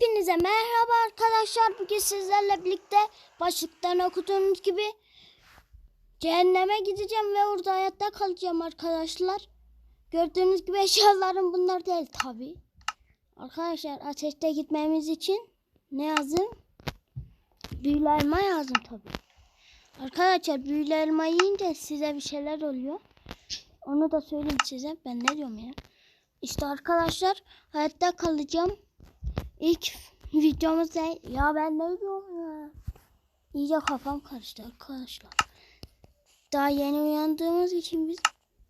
Hepinize merhaba arkadaşlar. Bugün sizlerle birlikte başlıktan okuduğunuz gibi cehenneme gideceğim ve orada hayatta kalacağım arkadaşlar. Gördüğünüz gibi eşyalarım bunlar değil tabi. Arkadaşlar ateşte gitmemiz için ne lazım? Büyülü elma lazım tabi. Arkadaşlar büyülü elma yiyince size bir şeyler oluyor. Onu da söyleyeyim size. Ben ne diyorum ya? İşte arkadaşlar hayatta kalacağım. İlk videomuzda ya ben ne diyorum ya? İyice kafam karıştı arkadaşlar. Daha yeni uyandığımız için biz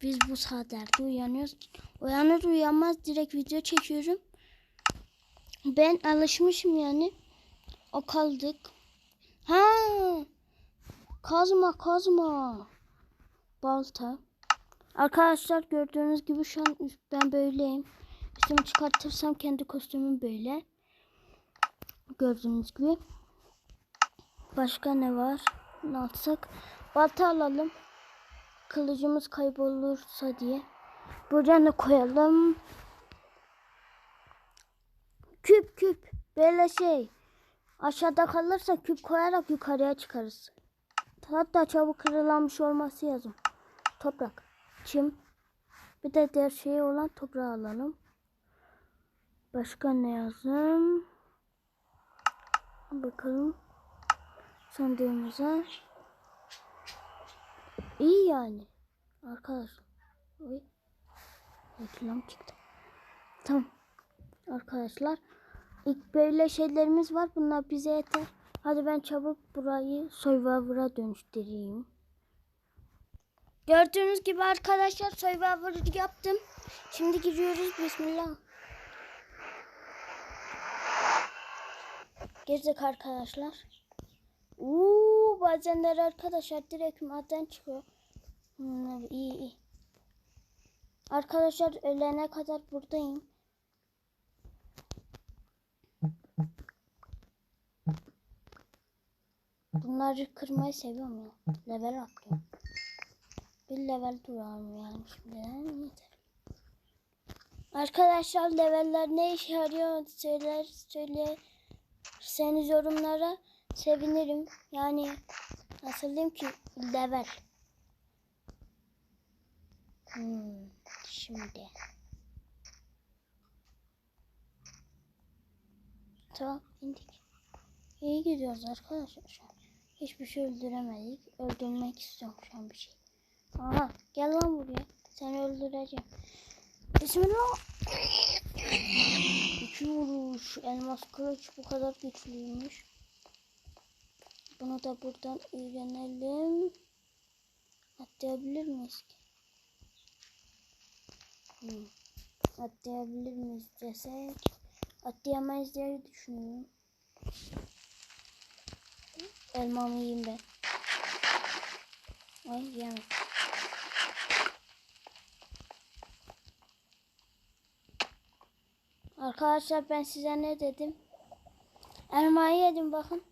biz bu saatlerde uyanıyoruz. Uyanır uyanmaz direkt video çekiyorum. Ben alışmışım yani. O kaldık. Ha! Kazma kazma. Balta. Arkadaşlar gördüğünüz gibi şu an ben böyleyim. Üstümü çıkartırsam kendi kostümüm böyle. Gördüğünüz gibi. Başka ne var? Ne alsak? Balta alalım. Kılıcımız kaybolursa diye. Buraya ne koyalım? Küp küp. Böyle şey. Aşağıda kalırsa küp koyarak yukarıya çıkarız. Hatta çabuk kırılanmış olması lazım. Toprak. Çim. Bir de diğer şey olan toprağı alalım. Başka ne yazım? Bakalım. Sandığımıza. İyi yani. Arkadaşlar. Oy. Reklam çıktı. Tamam. Arkadaşlar. İlk böyle şeylerimiz var. Bunlar bize yeter. Hadi ben çabuk burayı Survivor'a dönüştüreyim. Gördüğünüz gibi arkadaşlar Survivor yaptım. Şimdi giriyoruz. Bismillah. Gezdik arkadaşlar. Uuu bazenler arkadaşlar direkt madden çıkıyor. Hmm, iyi iyi. Arkadaşlar ölene kadar buradayım. Bunları kırmayı seviyorum ya. Level atlıyorum. Bir level duralım yani şimdiden yeter. Arkadaşlar leveller ne işe yarıyor söyler söylerseniz yorumlara sevinirim. Yani nasıl diyeyim ki level. Hmm, şimdi. Tamam indik. İyi gidiyoruz arkadaşlar şu an. Hiçbir şey öldüremedik. Öldürmek istiyorum şu an bir şey. Aha gel lan buraya. Seni öldüreceğim. Bismillah. İki vuruş. Elmas kılıç bu kadar güçlüymüş. Bunu da buradan öğrenelim. Atlayabilir miyiz ki? Hmm. Atlayabilir miyiz desek? Atlayamayız diye düşünüyorum. Elmamı yiyeyim ben. Ay yiyemem. Arkadaşlar ben size ne dedim? Elmayı yedim bakın.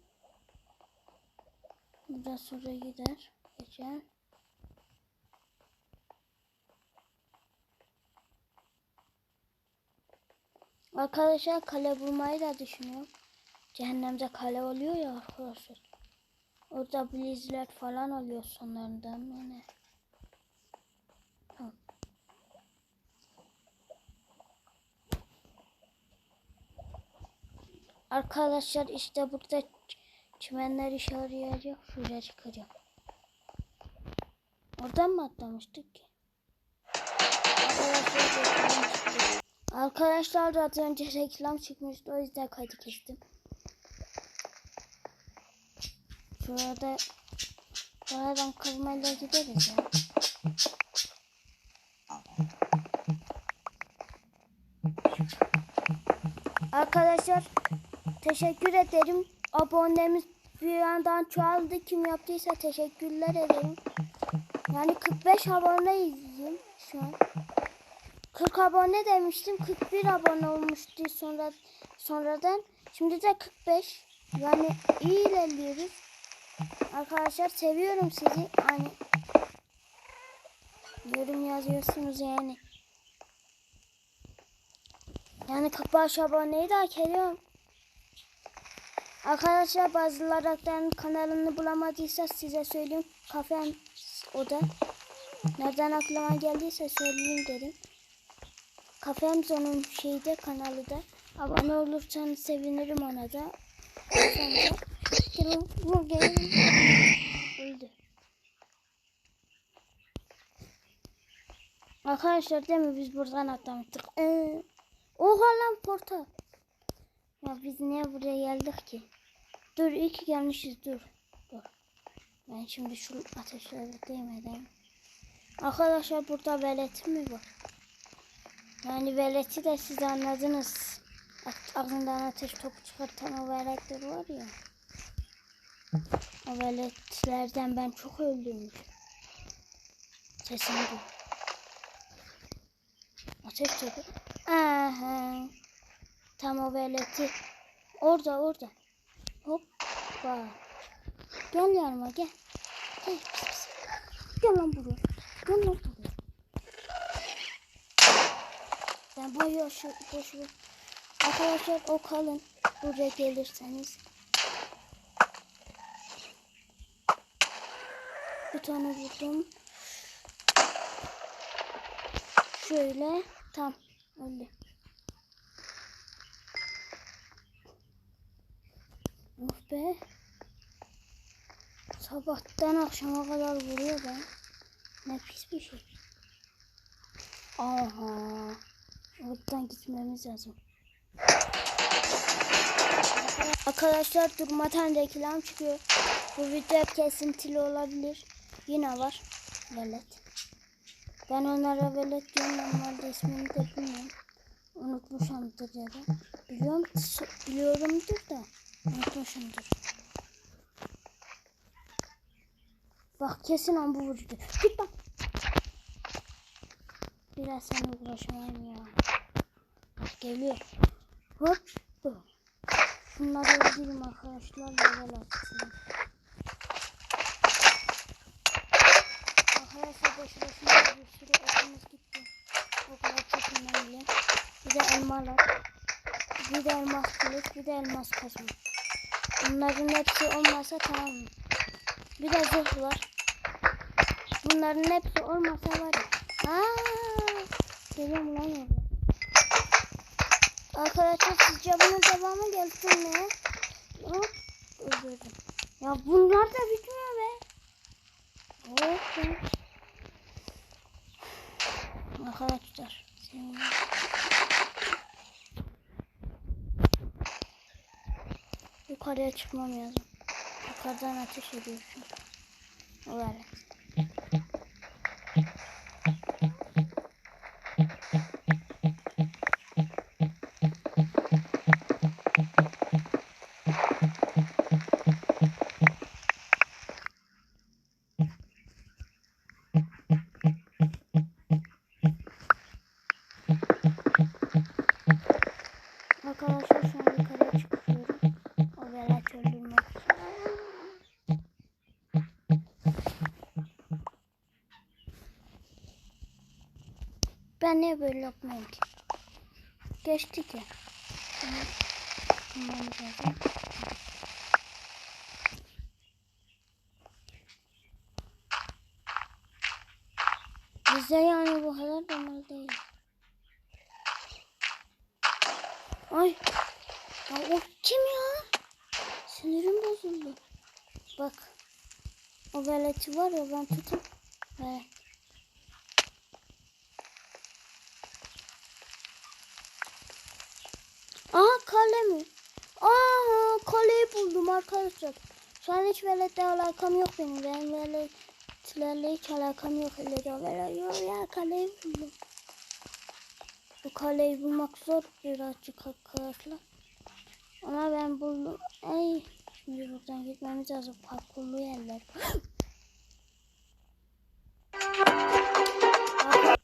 Biraz sonra gider. Geçer. Arkadaşlar kale bulmayı da düşünüyorum. Cehennemde kale oluyor ya arkadaşlar. Orada blizler falan oluyor sonlarından yani. Arkadaşlar işte burada çimenler işe yarayacak. Şuraya çıkacağım. Oradan mı atlamıştık ki? Arkadaşlar. Arkadaşlar az önce reklam çıkmıştı. O yüzden kaydı kestim. Şurada Buradan kazmayla gideriz ya. Arkadaşlar teşekkür ederim. Abonemiz bir yandan çoğaldı. Kim yaptıysa teşekkürler ederim. Yani 45 aboneyim şu an. 40 abone demiştim. 41 abone olmuştu sonra sonradan. Şimdi de 45. Yani iyi ilerliyoruz. Arkadaşlar seviyorum sizi. Hani yorum yazıyorsunuz yani. Yani 45 aboneyi de hak ediyorum. Arkadaşlar bazılardan kanalını bulamadıysa size söyleyeyim. Kafem o da. Nereden aklıma geldiyse söyleyeyim dedim. Kafem onun şeyde kanalı da. Abone olursanız sevinirim ona da. Öldü. Arkadaşlar değil mi biz buradan atlamıştık. Ee, oha lan portal. Ya biz niye buraya geldik ki? Dur iyi ki gelmişiz dur. Dur. Ben şimdi şu ateşlere değmeden. Arkadaşlar burada velet mi var? Yani veleti de siz anladınız. Ağzından ateş topu çıkartan o veletler var ya. O veletlerden ben çok öldürmüş. Sesini duy. Ateş topu. Aha. Tam o veleti. Orada orada. Hoppa. Gel yanıma gel. Gel pis pis. Gel lan buraya. Gel lan buraya. Ben boyu şu boşu. Arkadaşlar o kalın. Buraya gelirseniz. Bir tane vurdum. Şöyle. Tam. Öyle. Of be. Sabahtan akşama kadar vuruyor ben. Ne pis bir şey. Aha. Oradan gitmemiz lazım. Arkadaşlar durmadan reklam çıkıyor. Bu video kesintili olabilir. Yine var. Velet. Ben onlara velet diyorum. Normalde ismini de bilmiyorum. Unutmuşumdur ya da. Biliyorum, biliyorumdur da. Unutmuşumdur. Bak kesin an bu vurdu. Git bak. Biraz sana uğraşamayayım ya. Bak geliyor. Hop. bu. Şunları öldüreyim arkadaşlar. Level atsın. Arkadaşlar boşu boşuna bir sürü okumuz gitti. O kadar çok önemli. Bir de elmalar. Bir de elmas kılıç. Bir de elmas kazma. Bunların hepsi olmasa tamam? Bir de zırh var. Bunların hepsi olmasa var ya. Aaa. Geliyorum lan orada. Arkadaşlar sizce bunun devamı gelsin mi? Hop. Öldürdüm. Ya bunlar da bitmiyor be. Ya. Arkadaşlar. Senin... Yukarıya çıkmam lazım. Yukarıdan ateş ediyor şu an. Ben niye böyle yapmıyorum ki? Geçtik ya. Tamam. Tamam. Bize yani bu kadar normal değil. Ay. Ya o kim ya? Sinirim bozuldu. Bak. O veleti var ya ben tutayım. Evet. Aha kale mi? Aha kaleyi buldum arkadaşlar. Şu an hiç veletle alakam yok benim. Benim veletlerle hiç alakam yok. Öyle yok ya kaleyi buldum. Bu kaleyi bulmak zor birazcık arkadaşlar. Ama ben buldum. Ay şimdi buradan gitmemiz lazım. Parkurlu yerler.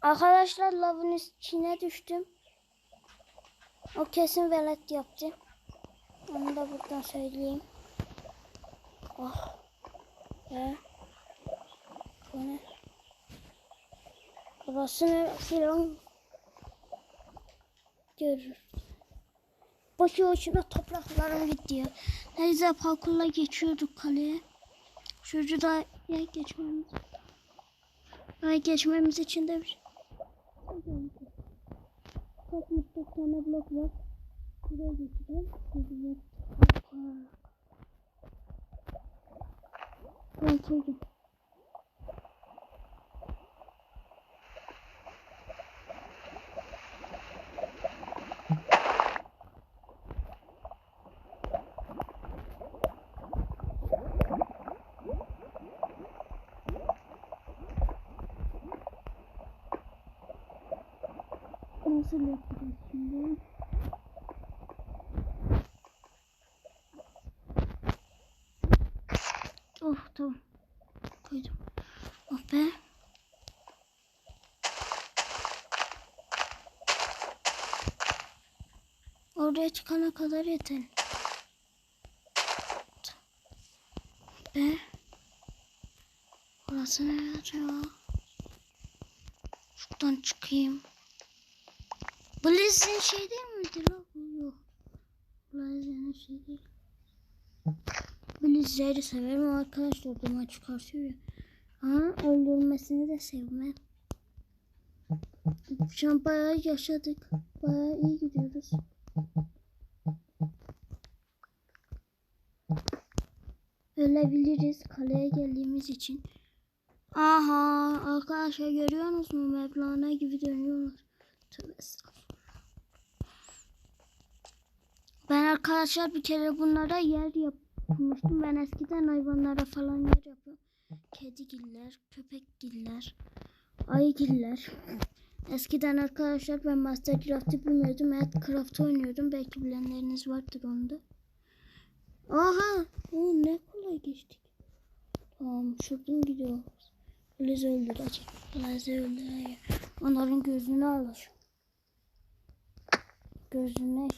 Arkadaşlar lavın içine düştüm. O kesin velet yaptı. Onu da buradan söyleyeyim. Oh. Ve bu ne? Burası ne filan görür. Boşu boşuna topraklarım ya. Neyse parkurla geçiyorduk kaleye. Şurada ya geçmemiz. Ay geçmemiz için de bir şey. Çok mutlu tane blok var. Buraya geçeceğim. Hızlı Ben koydum. Nasıl yapacağız şimdi? Oh tamam. Koydum. Oh be. Oraya çıkana kadar yeter. Be. Burası ne acaba? Şuradan çıkayım. Blizz'in şey değil miydi lan? Yok. Blizz'in şey değil. Blizz'leri severim arkadaşlar. Duman çıkartıyor ya. Ama öldürmesini de sevmem. Şu an bayağı yaşadık. Bayağı iyi gidiyoruz. Ölebiliriz kaleye geldiğimiz için. Aha arkadaşlar görüyorsunuz mu? Mevlana gibi dönüyorlar. Tövbe. Ben arkadaşlar bir kere bunlara yer yapmıştım. Ben eskiden hayvanlara falan yer yapıyorum. Kedigiller, köpekgiller, ayıgiller. Eskiden arkadaşlar ben Mastercraft'ı bilmiyordum. Earthcraft oynuyordum. Belki bilenleriniz vardır onda. Aha! Oo, ne kolay geçtik. Tamam şuradan gidiyoruz. Blaze öldürecek. Blaze öldürecek. Onların gözünü alır. Gözüne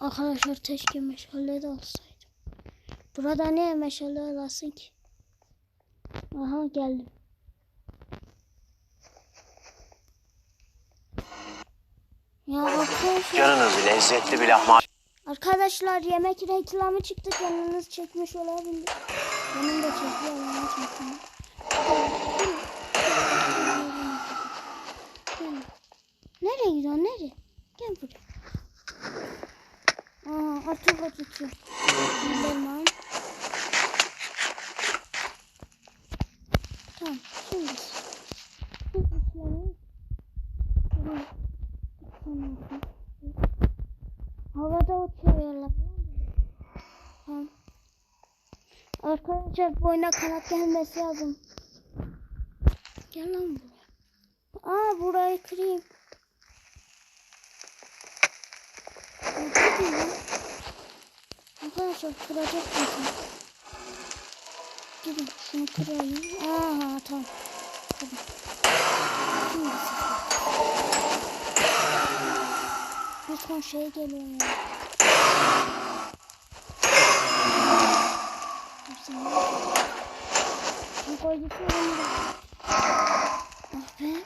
Arkadaşlar keşke meşale de alsaydım. Burada ne meşale alasın ki? Aha geldim. Ya arkadaşlar, Canınız lezzetli bir lahmacun. arkadaşlar yemek reklamı çıktı canınız çekmiş olabilir. Benim de çekiyor ama çekmiyor. Gel. Nereye gidiyorsun nereye? Gel buraya. Aa, atı Tamam. Tamam, şimdi. Bu kuşları- Tamam. Havada uçuyorlar. Tamam. Arkadaşlar boyuna kanat gelmesi lazım. Gel lan buraya. Aa burayı kırayım. Hadi lan. Arkadaşlar kıracak mısın? Gidin şunu kırayım. Aha tamam. Hadi. Şimdi Bir ton şey geliyor ya. Hepsini Şimdi koyduklarım da. Ah be.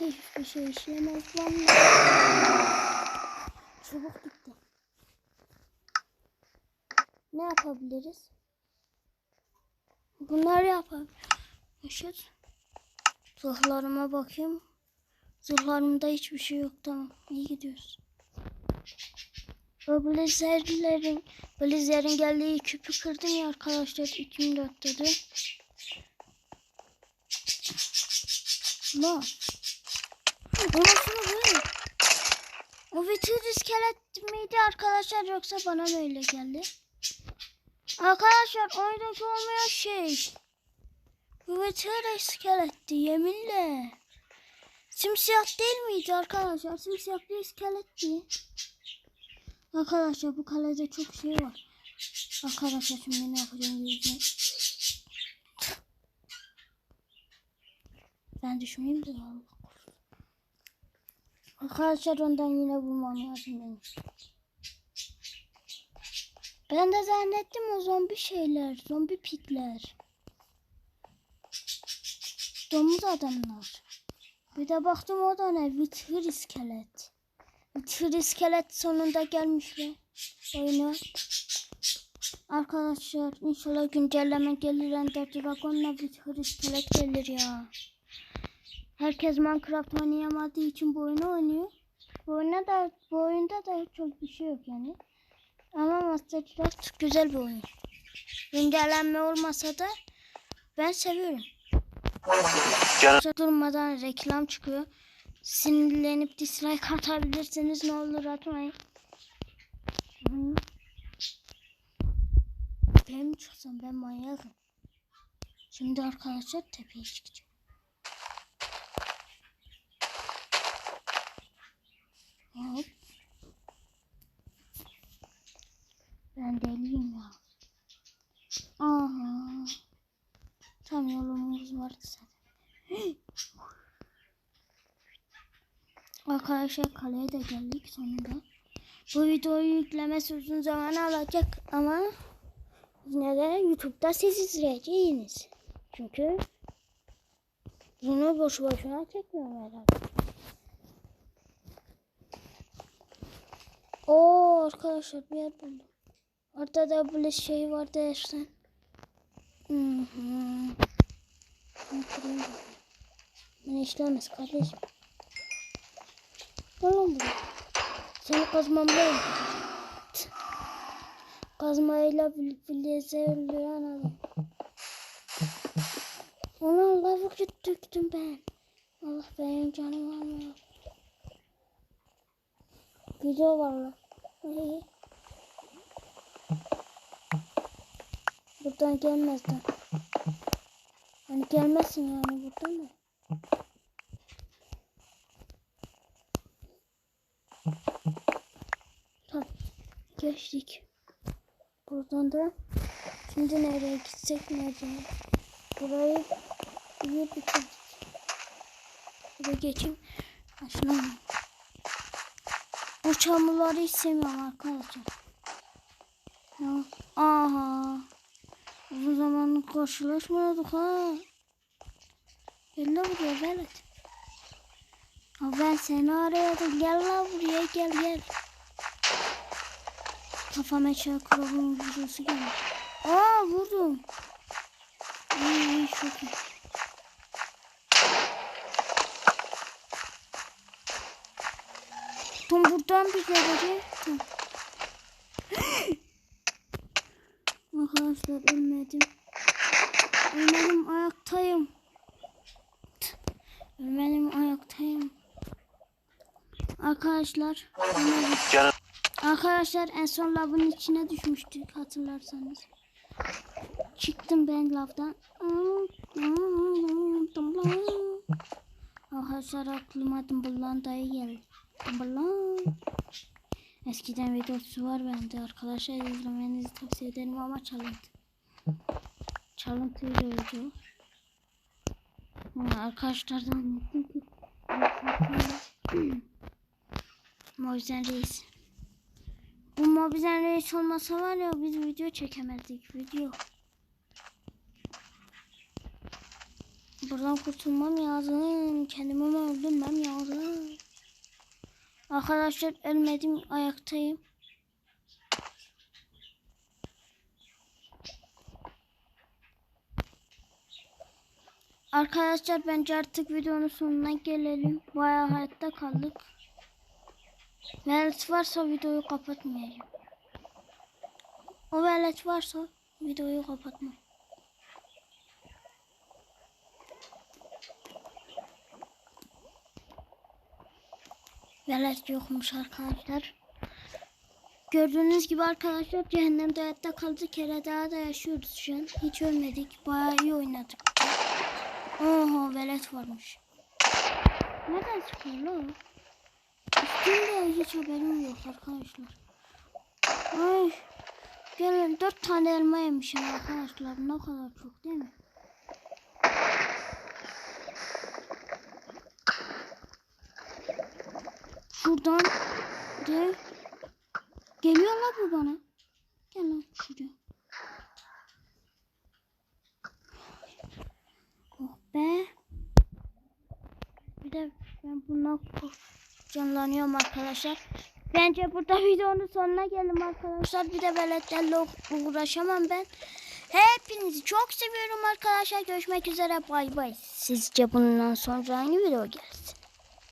Hiçbir şey işlemez lan. Çabuk gitti. Ne yapabiliriz? Bunları. Yaşar. Zırhlarıma bakayım. Zırhlarımda hiçbir şey yok. Tamam. iyi gidiyoruz. O Blizzard'lerin Blizzard'in geldiği küpü kırdım ya arkadaşlar 2004'te de. Lan. Orasını böyle. O vitir iskelet miydi arkadaşlar yoksa bana mı öyle geldi? Arkadaşlar oradaki olmayan şey. Bu vitir iskeletti yeminle. Simsiyah değil miydi arkadaşlar? Simsiyah bir iskeletti. Arkadaşlar bu kalede çok şey var. Arkadaşlar şimdi ne yapacağım diyeceğim. Ben düşmeyeyim de. Arkadaşlar ondan yine bulmam lazım benim. Ben de zannettim o zombi şeyler, zombi pitler. domuz adamlar. Bir de baktım o da ne? Vitir iskelet. Vitir iskelet sonunda gelmişler oyuna. Arkadaşlar inşallah güncelleme gelir Ender Dragon'la Vitir iskelet gelir ya. Herkes Minecraft oynayamadığı için bu oyunu oynuyor. Bu oyunda da, bu oyunda da çok bir şey yok yani. Ama Mastercraft güzel bir oyun. Güncellenme olmasa da ben seviyorum. Canım Durmadan reklam çıkıyor. Sinirlenip dislike atabilirsiniz. Ne olur atmayın. Ben mi çıksam ben manyakım. Şimdi arkadaşlar tepeye çıkacağım. Hop. Ben deliyim ya. Aha. Tam yolumuz vardı zaten. Arkadaşlar kaleye de geldik sonunda. Bu videoyu yüklemesi uzun zaman alacak ama yine de YouTube'da siz izleyeceksiniz. Çünkü bunu boşu boşuna çekmiyorum herhalde. Oo arkadaşlar bir yer buldum. Orada da böyle şey vardı Ersen. Hı hı. Oturayım. Ben işlemez kardeşim. Ne lan bu? Seni öldüreceğim. Tüh. Kazmayla bileze öldüren adam. Ona lava döktüm ben. Allah benim canım almıyor. Lan. İyi. Buradan gelmez lan. Hani gelmesin yani buradan da. Tamam. Geçtik. Buradan da şimdi nereye gitsek nereye? Burayı iyi bitirdik. Buraya geçeyim. Başlayalım. Bu çamurları hiç sevmiyorum arkadaşlar. Aha. Uzun zamandır karşılaşmıyorduk ha. Gel lan buraya velet. Ha ben seni arıyordum. Gel lan buraya gel gel. Kafama çakırın videosu geldi. Aa vurdum. İyi iyi çok iyi. Tam buradan bir. Tam. Arkadaşlar ölmedim. Ölmedim ayaktayım. Ölmedim ayaktayım. Arkadaşlar ölmedim. canım Arkadaşlar en son lavın içine düşmüştük hatırlarsanız. Çıktım ben lavdan. Arkadaşlar aklıma Dumbledore'un dayı geldi. Dumbledore. Eskiden videosu var bende arkadaşlar izlemenizi tavsiye ederim ama çalıntı. Çalıntı video. Ama arkadaşlar zannettim ki. Mozen Reis. Bu Mobizen Reis olmasa var ya biz video çekemezdik video. Buradan kurtulmam lazım. Kendimi mi öldürmem lazım. Arkadaşlar ölmedim ayaktayım. Arkadaşlar bence artık videonun sonuna gelelim. Bayağı hayatta kaldık. Velet varsa videoyu kapatmayacağım. O velet varsa videoyu kapatma. Velet yokmuş arkadaşlar. Gördüğünüz gibi arkadaşlar cehennemde hayatta kaldık. Kere daha da yaşıyoruz şu an. Hiç ölmedik. Bayağı iyi oynadık. Oho velet varmış. Nereden çıkıyor lan? Üstünde hiç haberim yok arkadaşlar. Ay. Gelin dört tane elma yemişim arkadaşlar. Ne kadar çok değil mi? Şuradan de geliyorlar mı bana? Gel lan şuraya. Oh be. de ben bundan canlanıyorum arkadaşlar. Bence burada videonun sonuna geldim arkadaşlar. Bir de veletlerle uğraşamam ben. Hepinizi çok seviyorum arkadaşlar. Görüşmek üzere. Bay bay. Sizce bundan sonra hangi video gelsin?